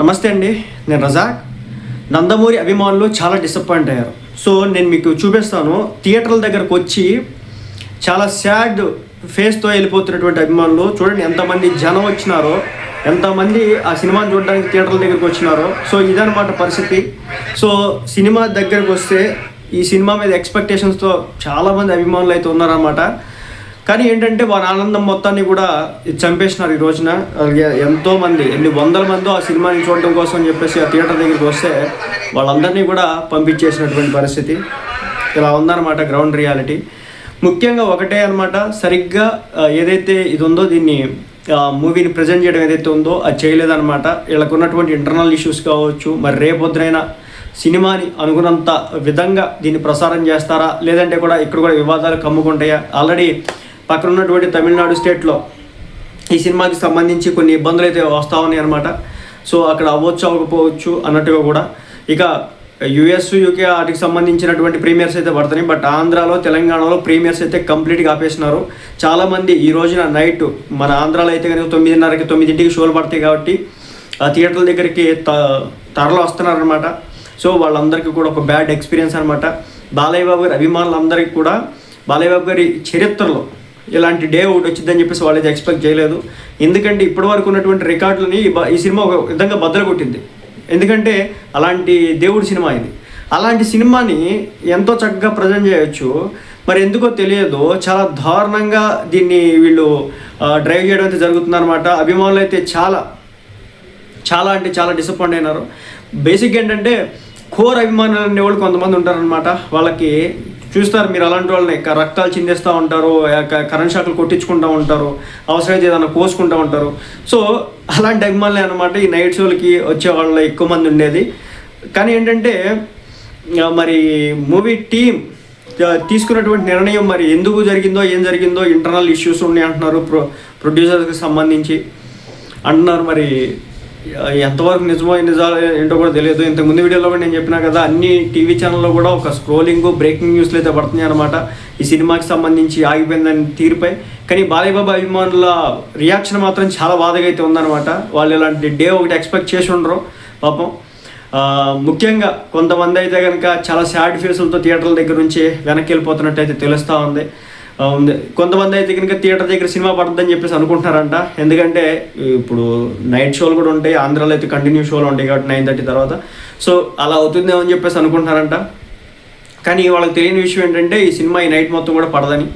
నమస్తే అండి నేను రజాక్. నందమూరి అభిమానులు చాలా డిసప్పాయింట్ అయ్యారు. సో నేను మీకు చూపిస్తాను థియేటర్ల దగ్గరకు వచ్చి చాలా సాడ్ ఫేస్తో వెళ్ళిపోతున్నటువంటి అభిమానులు. చూడండి ఎంతమంది జనం వచ్చినారో ఎంతమంది ఆ సినిమాని చూడడానికి థియేటర్ల దగ్గరికి వచ్చినారో. సో ఇదనమాట పరిస్థితి. సో సినిమా దగ్గరకు వస్తే ఈ సినిమా మీద ఎక్స్పెక్టేషన్స్తో చాలామంది అభిమానులు అయితే ఉన్నారన్నమాట. కానీ ఏంటంటే వారి ఆనందం మొత్తాన్ని కూడా చంపేసినారు ఈ రోజున. ఎంతో మంది ఎన్ని వందల మందో ఆ సినిమాని చూడడం కోసం అని చెప్పేసి ఆ థియేటర్ దగ్గరికి వస్తే వాళ్ళందరినీ కూడా పంపించేసినటువంటి పరిస్థితి. ఇలా ఉందన్నమాట గ్రౌండ్ రియాలిటీ. ముఖ్యంగా ఒకటే అనమాట సరిగ్గా ఏదైతే ఇది ఉందో దీన్ని మూవీని ప్రజెంట్ చేయడం ఏదైతే ఉందో అది చేయలేదన్నమాట. వీళ్ళకున్నటువంటి ఇంటర్నల్ ఇష్యూస్ కావచ్చు మరి రేపొద్దునైనా సినిమాని అనుగుణంత విధంగా దీన్ని ప్రసారం చేస్తారా? లేదంటే కూడా ఇక్కడ కూడా వివాదాలు కమ్ముకుంటాయా? ఆల్రెడీ పక్కన ఉన్నటువంటి తమిళనాడు స్టేట్లో ఈ సినిమాకి సంబంధించి కొన్ని ఇబ్బందులు అయితే వస్తూ ఉన్నాయి అనమాట సో అక్కడ అవ్వచ్చు అవ్వకపోవచ్చు అన్నట్టుగా కూడా ఇక యుఎస్ యూకే వాటికి సంబంధించినటువంటి ప్రీమియర్స్ అయితే పడుతున్నాయి. బట్ ఆంధ్రాలో తెలంగాణలో ప్రీమియర్స్ అయితే కంప్లీట్గా ఆపేసినారు. చాలామంది ఈ రోజున నైట్ మన ఆంధ్రాలో అయితే కనుక తొమ్మిదిన్నరకి తొమ్మిదింటికి షోలు పడతాయి కాబట్టి ఆ థియేటర్ల దగ్గరికి త తరలో వస్తున్నారనమాట సో వాళ్ళందరికీ కూడా ఒక బ్యాడ్ ఎక్స్పీరియన్స్ అనమాట బాలయ్య బాబు గారి అభిమానులందరికీ కూడా బాలయ్య బాబు గారి చరిత్రలో ఇలాంటి డే ఒకటి వచ్చిందని చెప్పేసి వాళ్ళు అయితే ఎక్స్పెక్ట్ చేయలేదు. ఎందుకంటే ఇప్పటి వరకు ఉన్నటువంటి రికార్డులని ఈ సినిమా ఒక విధంగా బద్దలు కొట్టింది. ఎందుకంటే అలాంటి దేవుడి సినిమా ఇది. అలాంటి సినిమాని ఎంతో చక్కగా ప్రజెంట్ చేయొచ్చు. మరి ఎందుకో తెలియదు చాలా దారుణంగా దీన్ని వీళ్ళు డ్రైవ్ చేయడం అయితే జరుగుతుందన్నమాట. అభిమానులు అయితే చాలా చాలా అంటే చాలా డిసప్పాయింట్ అయినారు. బేసిక్ ఏంటంటే కోర్ అభిమానులు అనేవాళ్ళు కొంతమంది ఉంటారనమాట వాళ్ళకి చూస్తారు మీరు అలాంటి వాళ్ళని. రక్తాలు చిందేస్తూ ఉంటారు కరెంట్ షాకులు కొట్టించుకుంటూ ఉంటారు అవసరమైతే ఏదైనా కోసుకుంటూ ఉంటారు. సో అలాంటి అభిమానులే అనమాట ఈ నైట్ షోలకి వచ్చే వాళ్ళు ఎక్కువ మంది ఉండేది. కానీ ఏంటంటే మరి మూవీ టీం తీసుకున్నటువంటి నిర్ణయం మరి ఎందుకు జరిగిందో ఏం జరిగిందో ఇంటర్నల్ ఇష్యూస్ ఉన్నాయి అంటున్నారు ప్రొ ప్రొడ్యూసర్స్కి సంబంధించి. అంటున్నారు మరి ఎంతవరకు నిజమో నిజాలు ఏంటో కూడా తెలియదు. ఇంతకు ముందు వీడియోలో కూడా నేను చెప్పినా కదా అన్ని టీవీ ఛానల్లో కూడా ఒక స్క్రోలింగ్ బ్రేకింగ్ న్యూస్లు అయితే పడుతున్నాయి అనమాట ఈ సినిమాకి సంబంధించి ఆగిపోయిందని తీరుపై. కానీ బాలయ్యబాబా అభిమానుల రియాక్షన్ మాత్రం చాలా బాధగా అయితే ఉందన్నమాట. వాళ్ళు ఇలాంటి డే ఒకటి ఎక్స్పెక్ట్ చేసి ఉండరు పాపం. ముఖ్యంగా కొంతమంది అయితే కనుక చాలా సాడ్ ఫేసులతో థియేటర్ల దగ్గర నుంచి వెనక్కి వెళ్ళిపోతున్నట్టు అయితే తెలుస్తూ ఉంది. కొంతమంది అయితే కనుక థియేటర్ దగ్గర సినిమా పడుతుందని చెప్పేసి అనుకుంటున్నారంట. ఎందుకంటే ఇప్పుడు నైట్ షోలు కూడా ఉంటాయి ఆంధ్రాలో అయితే కంటిన్యూ షోలు ఉంటాయి కాబట్టి నైన్ థర్టీ తర్వాత. సో అలా అవుతుందేమో అని చెప్పేసి అనుకుంటున్నారంట. కానీ వాళ్ళకి తెలియని విషయం ఏంటంటే ఈ సినిమా ఈ నైట్ మొత్తం కూడా పడదని.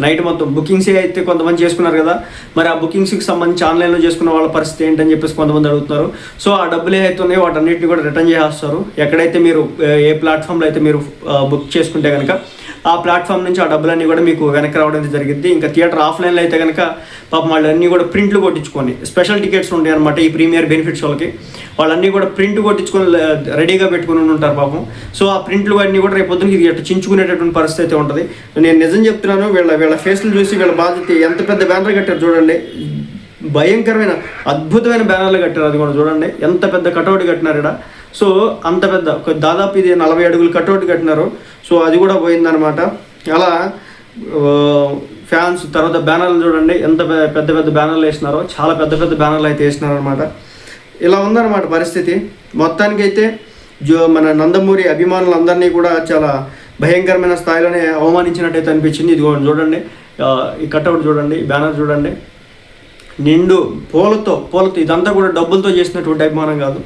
నైట్ మొత్తం బుకింగ్స్ అయితే కొంతమంది చేసుకున్నారు కదా. మరి ఆ బుకింగ్స్కి సంబంధించి ఆన్లైన్లో చేసుకున్న వాళ్ళ పరిస్థితి ఏంటని చెప్పేసి కొంతమంది అడుగుతున్నారు. సో ఆ డబ్బులు ఏవైతే ఉన్నాయో వాటన్నిటిని కూడా రిటర్న్ చేస్తారు ఎక్కడైతే మీరు ఏ- ఏ ప్లాట్ఫామ్లో అయితే మీరు బుక్ చేసుకుంటే కనుక ఆ ప్లాట్ఫామ్ నుంచి ఆ డబ్బులన్నీ కూడా మీకు వెనక్కి రావడం జరిగింది. ఇంకా థియేటర్ ఆఫ్లైన్లో అయితే కనుక పాపం వాళ్ళన్నీ కూడా ప్రింట్లు కొట్టించుకొని స్పెషల్ టికెట్స్ ఉంటాయి అనమాట ఈ ప్రీమియర్ బెనిఫిట్స్ వాళ్ళకి. వాళ్ళన్నీ కూడా ప్రింట్ కొట్టించుకొని రెడీగా పెట్టుకుని ఉంటారు పాపం. సో ఆ ప్రింట్లు అన్నీ కూడా రేపు పొద్దున ఇది చించుకునేటటువంటి పరిస్థితి అయితే ఉంటుంది. నేను నిజం చెప్తున్నాను వీళ్ళ వీళ్ళ ఫేస్లు చూసి వీళ్ళ బాధ్యత ఎంత పెద్ద బ్యానర్ కట్టారు చూడండి. భయంకరమైన అద్భుతమైన బ్యానర్లు కట్టారు అది కూడా చూడండి. ఎంత పెద్ద కటౌట్ కట్టినారు ఇక్కడ సో అంత పెద్ద దాదాపు ఇది నలభై అడుగులు కటౌట్ కట్టినారు. సో అది కూడా పోయిందనమాట అలా ఫ్యాన్స్ తర్వాత బ్యానర్లు చూడండి ఎంత పెద్ద పెద్ద బ్యానర్లు వేసినారో చాలా పెద్ద పెద్ద బ్యానర్లు అయితే వేసినారనమాట ఇలా ఉందన్నమాట పరిస్థితి. మొత్తానికైతే జో మన నందమూరి అభిమానులందరినీ కూడా చాలా భయంకరమైన స్థాయిలోనే అవమానించినట్టయితే అనిపించింది. ఇది చూడండి ఈ కట్అవుట్ చూడండి బ్యానర్ చూడండి. నిండు పూలతో పూలతో ఇదంతా కూడా డబ్బులతో చేసినటువంటి అభిమానం కాదు.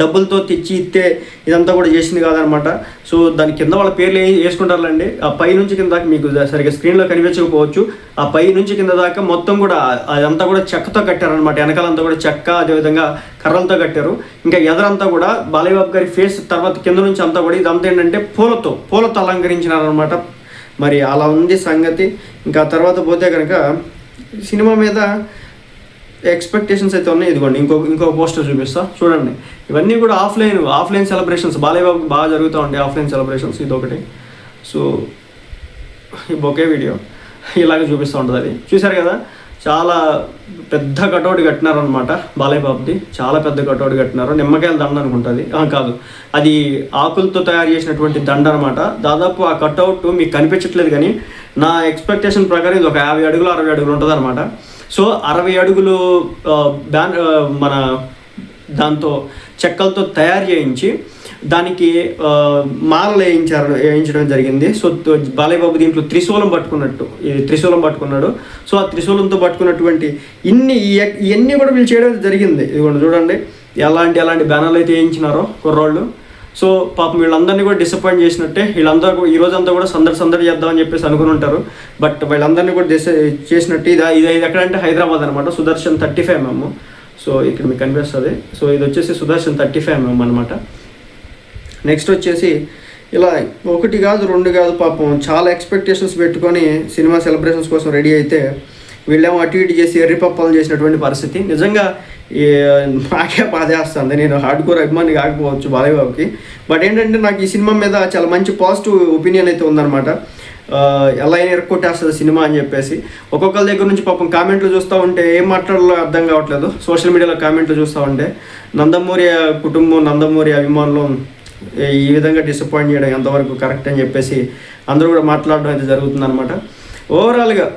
డబ్బులతో తెచ్చి ఇస్తే ఇదంతా కూడా చేసింది కాదనమాట. సో దాని కింద వాళ్ళ పేర్లు వేసుకుంటారులండి. ఆ పై నుంచి కింద దాకా మీకు సరిగ్గా స్క్రీన్లో కనిపించకపోవచ్చు. ఆ పై నుంచి కింద దాకా మొత్తం కూడా అదంతా కూడా చెక్కతో కట్టారనమాట. వెనకాలంతా కూడా చెక్క అదేవిధంగా కర్రలతో కట్టారు. ఇంకా ఎదరంతా కూడా బాలయ్యబాబు గారి ఫేస్ తర్వాత కింద నుంచి అంతా కూడా ఇదంతా ఏంటంటే పూలతో పూలతో అలంకరించినారనమాట. మరి అలా ఉంది సంగతి. ఇంకా తర్వాత పోతే కనుక సినిమా మీద ఎక్స్పెక్టేషన్స్ అయితే ఉన్నాయి. ఇదిగోండి ఇంకో ఇంకో పోస్టర్ చూపిస్తా. చూడండి. ఇవన్నీ కూడా ఆఫ్లైన్ ఆఫ్లైన్ సెలబ్రేషన్స్ బాలయ్య బాగా జరుగుతూ ఉంటాయి ఆఫ్లైన్ సెలబ్రేషన్స్ ఇది ఒకటి సో ఈ బొకే వీడియో ఇలాగ చూపిస్తూ ఉంటుంది అది. చూశారు కదా? చాలా పెద్ద కటౌట్ కట్టినారనమాట బాలయ్యబాబుది చాలా పెద్ద కటౌట్ కట్టినారు. నిమ్మకాయల దండ అనుకుంటుంది. ఆ, కాదు. అది ఆకులతో తయారు చేసినటువంటి దండ అనమాట దాదాపు ఆ కటౌట్ మీకు కనిపించట్లేదు కానీ నా ఎక్స్పెక్టేషన్ ప్రకారం ఇది ఒక యాభై అడుగులు అరవై అడుగులు ఉంటుంది అనమాట సో అరవై అడుగులు బ్యాన్ మన దాంతో చెక్కలతో తయారు చేయించి దానికి మాలలు వేయించారు వేయించడం జరిగింది. సో బాలయ్యబాబు దీంట్లో త్రిశూలం పట్టుకున్నట్టు ఈ త్రిశూలం పట్టుకున్నాడు. సో ఆ త్రిశూలంతో పట్టుకున్నటువంటి ఇన్ని ఇవన్నీ కూడా వీళ్ళు చేయడం జరిగింది. ఇదిగోండి చూడండి ఎలాంటి ఎలాంటి బ్యానర్లు అయితే వేయించినారో కుర్రోళ్ళు. సో పాపం వీళ్ళందరినీ కూడా డిసప్పాయింట్ చేసినట్టే వీళ్ళందరూ ఈ రోజంతా కూడా సందడి సందడి చేద్దామని చెప్పేసి అనుకుని ఉంటారు. బట్ వీళ్ళందరినీ కూడా డిస చేసినట్టు ఇది ఇది ఇది ఎక్కడంటే హైదరాబాద్ అనమాట Sudarshan thirty five MM so ఇక్కడ మీకు కనిపిస్తుంది. సో ఇది వచ్చేసి సుదర్శన్ థర్టీ ఫైవ్ ఎంఎం అనమాట నెక్స్ట్ వచ్చేసి ఇలా ఒకటి కాదు రెండు కాదు పాపం చాలా ఎక్స్పెక్టేషన్స్ పెట్టుకొని సినిమా సెలబ్రేషన్స్ కోసం రెడీ అయితే వీళ్ళేమో అటు ఇటు చేసి ఎర్రి పప్పాలు చేసినటువంటి పరిస్థితి. నిజంగా నాకే బాధేస్తుంది. నేను హార్డ్ కోర్ అభిమాని కాకపోవచ్చు బాలయ్యబాబుకి బట్ ఏంటంటే నాకు ఈ సినిమా మీద చాలా మంచి పాజిటివ్ ఒపీనియన్ అయితే ఉందన్నమాట. ఎలా అయినా ఎరక్కొట్టేస్తుంది సినిమా అని చెప్పేసి. ఒక్కొక్కరి దగ్గర నుంచి పాపం కామెంట్లు చూస్తూ ఉంటే ఏం మాట్లాడాలో అర్థం కావట్లేదు. సోషల్ మీడియాలో కామెంట్లు చూస్తూ ఉంటే నందమూరి కుటుంబం నందమూరి అభిమానులు ఈ విధంగా డిసప్పాయింట్ చేయడం ఎంతవరకు కరెక్ట్ అని చెప్పేసి అందరూ కూడా మాట్లాడడం అయితే జరుగుతుంది అనమాట ఓవరాల్గా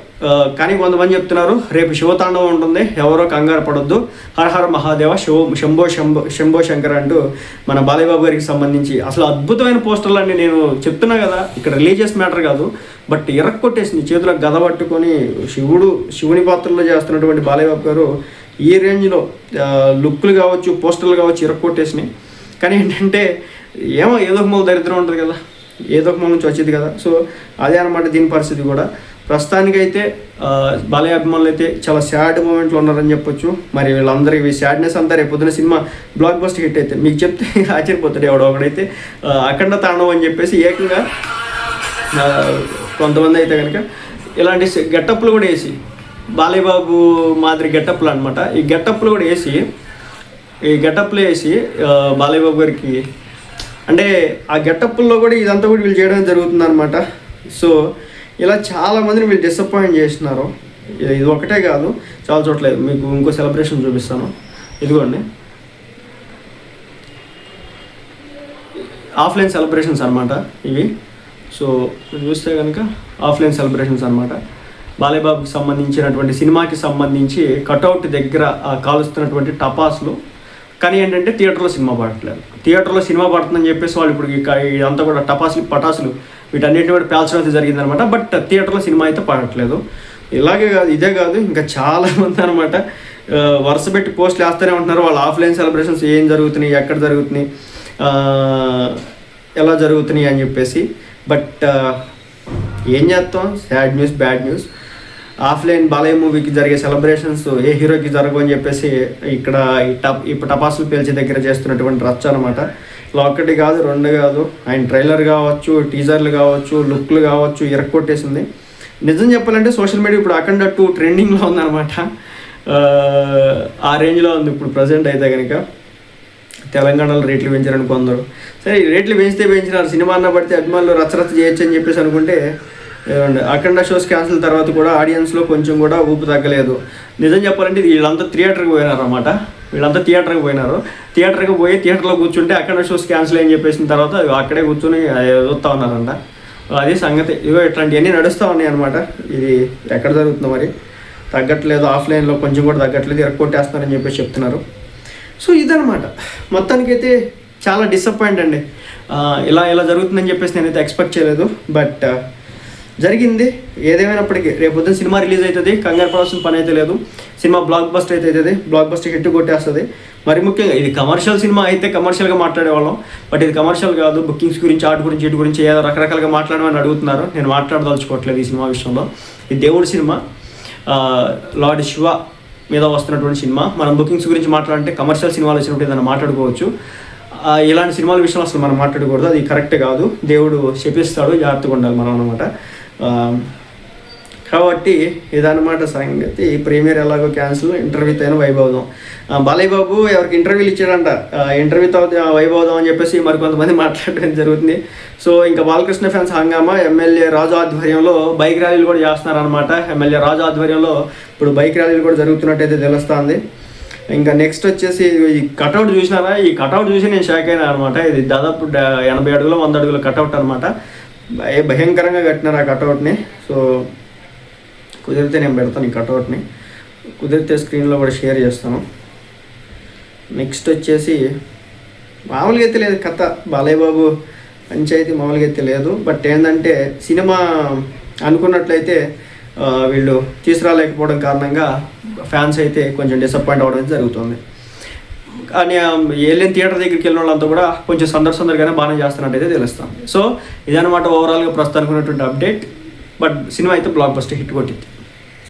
కానీ కొంతమంది చెప్తున్నారు రేపు శివతాండవం ఉంటుంది ఎవరో కంగారు పడొద్దు. హర మహాదేవ శివ శంభో శంభో శంభో శంకర్ అంటూ మన బాలయ్యబాబు గారికి సంబంధించి అసలు అద్భుతమైన పోస్టర్లు నేను చెప్తున్నా కదా ఇక్కడ రిలీజియస్ మ్యాటర్ కాదు బట్ ఇరక్కొట్టేసింది చేతిలో గద పట్టుకొని శివుడు శివుని పాత్రలో చేస్తున్నటువంటి బాలయ్యబాబు గారు ఈ రేంజ్లో లుక్లు కావచ్చు పోస్టర్లు కావచ్చు ఇరక్కొట్టేసినాయి కానీ ఏంటంటే ఏమో ఏదో మూల దరిద్రం ఉంటుంది కదా. ఏదో ఒక నుంచి వచ్చేది కదా. సో అదే అనమాట దీని పరిస్థితి కూడా. ప్రస్తుతానికైతే ఆ, బాలయ్య అభిమానులు అయితే చాలా సాడ్ మూమెంట్లో ఉన్నారని చెప్పొచ్చు. మరి వీళ్ళందరికీ సాడ్నెస్ అంతా రేపు పొద్దున సినిమా బ్లాక్ బస్ట్ హిట్ అయితే. మీకు చెప్తే ఆశ్చర్యపోతాడు ఎవడో ఒకడైతే. అఖండ తాండవం అని చెప్పేసి ఏకంగా కొంతమంది అయితే కనుక ఇలాంటి గెటప్లు కూడా వేసి బాలయ్య బాబు మాదిరి గెటప్లు అనమాట ఈ గెటప్లు కూడా వేసి ఈ గెటప్లు వేసి బాలయ్యబాబు బాలయ్య బాబు గారికి అంటే ఆ గెటప్లో కూడా ఇదంతా కూడా వీళ్ళు చేయడం జరుగుతుంది అనమాట సో ఇలా చాలామందిని వీళ్ళు డిసప్పాయింట్ చేసినారు. ఇది ఇది ఒకటే కాదు. చాలా చోట్ల మీకు ఇంకో సెలబ్రేషన్ చూపిస్తాను. ఇదిగోండి. ఆఫ్లైన్ సెలబ్రేషన్స్ అనమాట ఇవి. సో మీరు చూస్తే కనుక ఆఫ్లైన్ సెలబ్రేషన్స్ అనమాట బాలయ్యబాబుకి సంబంధించినటువంటి సినిమాకి సంబంధించి కటౌట్ దగ్గర కాలుస్తున్నటువంటి టపాస్లు కానీ ఏంటంటే థియేటర్లో సినిమా పడట్లేదు. థియేటర్లో సినిమా పడుతుందని చెప్పేసి వాళ్ళు ఇప్పుడు ఇదంతా కూడా టపాసులు పటాసులు వీటన్నిటిని కూడా పేల్చడం అయితే జరిగిందనమాట. బట్ థియేటర్లో సినిమా అయితే పడట్లేదు. ఇలాగే కాదు ఇదే కాదు ఇంకా చాలా మంది అనమాట వరుస పెట్టి పోస్టులు వేస్తూనే ఉంటున్నారు. వాళ్ళు ఆఫ్లైన్ సెలబ్రేషన్స్ ఏం జరుగుతున్నాయి ఎక్కడ జరుగుతున్నాయి ఎలా జరుగుతున్నాయి అని చెప్పేసి. బట్ ఏం చేస్తాం? Sad news bad news. Offline Balayya మూవీకి జరిగే సెలబ్రేషన్స్ ఏ హీరోకి జరగవు అని చెప్పేసి ఇక్కడ ఈ టప్ ఇప్పుడు టపాసులు పేల్చే దగ్గర చేస్తున్నటువంటి రచ్చ అనమాట ఇలా ఒక్కటి కాదు రెండు కాదు. ఆయన ట్రైలర్ కావచ్చు టీజర్లు కావచ్చు లుక్లు కావచ్చు ఇరక్కొట్టేసింది. నిజం చెప్పాలంటే సోషల్ మీడియా ఇప్పుడు అఖండ టూ ట్రెండింగ్లో ఉందన్నమాట. ఆ, ఆ రేంజ్లో ఉంది ఇప్పుడు ప్రజెంట్ అయితే కనుక తెలంగాణలో రేట్లు పెంచారని కొందరు. సరే రేట్లు పెంచితే పెంచినారు. సినిమా అన్న పడితే అభిమానులు రచ్చరచ్చ చేయొచ్చు అని చెప్పేసి అనుకుంటే అండ్ అఖండ షోస్ క్యాన్సిల్ తర్వాత కూడా ఆడియన్స్లో కొంచెం కూడా ఊపు తగ్గలేదు. నిజం చెప్పాలంటే వీళ్ళంతా థియేటర్కి పోయినారన్నమాట. వీళ్ళంతా థియేటర్కి పోయినారు. థియేటర్కి పోయి థియేటర్లో కూర్చుంటే అఖండ షోస్ క్యాన్సిల్ అని చెప్పేసిన తర్వాత అక్కడే కూర్చొని చూస్తూ ఉన్నారంట. అది సంగతి. ఇగో ఇట్లాంటివన్నీ నడుస్తూ ఉన్నాయి అనమాట ఇది ఎక్కడ జరుగుతుందో మరి. తగ్గట్లేదు ఆఫ్లైన్లో కొంచెం కూడా తగ్గట్లేదు ఎరక్కొట్టేస్తున్నారని చెప్పేసి చెప్తున్నారు. సో ఇదనమాట మొత్తానికైతే చాలా డిసప్పాయింట్ అండి. ఇలా ఇలా జరుగుతుందని చెప్పేసి నేనైతే ఎక్స్పెక్ట్ చేయలేదు. బట్ జరిగింది. ఏదేమైనప్పటికీ రేపు పొద్దున్న సినిమా రిలీజ్ అవుతుంది. కంగారు పడాల్సిన పని అయితే లేదు. సినిమా బ్లాక్ బస్టర్ అయితే అవుతుంది. బ్లాక్ బస్టర్ హిట్ కొట్టేస్తుంది. మరి ముఖ్యంగా ఇది కమర్షియల్ సినిమా అయితే కమర్షియల్గా మాట్లాడేవాళ్ళం బట్ ఇది కమర్షియల్ కాదు. బుకింగ్స్ గురించి ఆర్ట్ గురించి ఇటు గురించి ఏదో రకరకాలుగా మాట్లాడమని అడుగుతున్నారు. నేను మాట్లాడదలుచుకోవట్లేదు ఈ సినిమా విషయంలో. ఇది దేవుడి సినిమా లార్డ్ శివ మీద వస్తున్నటువంటి సినిమా. మనం బుకింగ్స్ గురించి మాట్లాడంటే కమర్షియల్ సినిమాలు వచ్చినప్పుడు ఏదైనా మాట్లాడుకోవచ్చు. ఇలాంటి సినిమాల విషయంలో అసలు మనం మాట్లాడకూడదు. అది కరెక్ట్ కాదు. దేవుడు చెప్పిస్తాడు జాగ్రత్తగా ఉండాలి మనం అనమాట కాబట్టి ఇదన్నమాట సంగతి ప్రీమియర్ ఎలాగో క్యాన్సిల్ ఇంటర్వ్యూతో అయినా వైభవదం బాలయ్య బాబు ఎవరికి ఇంటర్వ్యూలు ఇచ్చాడంట. ఇంటర్వ్యూ ఇంటర్వ్యూతో వైభవం వైభవదం అని చెప్పేసి మరి కొంతమంది మాట్లాడడం జరుగుతుంది. సో ఇంకా బాలకృష్ణ ఫ్యాన్స్ హంగామా ఎమ్మెల్యే రాజు ఆధ్వర్యంలో బైక్ ర్యాలీలు కూడా చేస్తున్నారనమాట ఎమ్మెల్యే రాజు ఆధ్వర్యంలో ఇప్పుడు బైక్ ర్యాలీలు కూడా జరుగుతున్నట్టయితే తెలుస్తుంది. ఇంకా నెక్స్ట్ వచ్చేసి ఈ కటౌట్ చూసినారా? ఈ కటౌట్ చూసి నేను షాక్ అయినా అనమాట ఇది దాదాపు ఎనభై అడుగులు వంద అడుగుల కటౌట్ అనమాట భయంకరంగా కట్టినారు ఆ కటౌట్ని. సో కుదిరితే నేను పెడతాను ఈ కటౌట్ని. కుదిరితే స్క్రీన్లో కూడా షేర్ చేస్తాను. నెక్స్ట్ వచ్చేసి మామూలుగా అయితే లేదు కథ. బాలయ్య బాబు పంచాయతీ మామూలుగా అయితే లేదు. బట్ ఏంటంటే సినిమా అనుకున్నట్లయితే వీళ్ళు తీసుకురాలేకపోవడం కారణంగా ఫ్యాన్స్ అయితే కొంచెం డిసప్పాయింట్ అవ్వడం జరుగుతుంది. కానీ ఏలియన్ థియేటర్ దగ్గరికి వెళ్ళిన వాళ్ళంతా కూడా కొంచెం సందర్ సందర్గానే బాగానే చేస్తున్నట్టయితే తెలుస్తాం. సో ఇదన్నమాట ఓవరాల్గా ప్రస్తుతానికి ఉన్నటువంటి అప్డేట్ బట్ సినిమా అయితే బ్లాక్ బస్టర్ హిట్ కొట్టింది.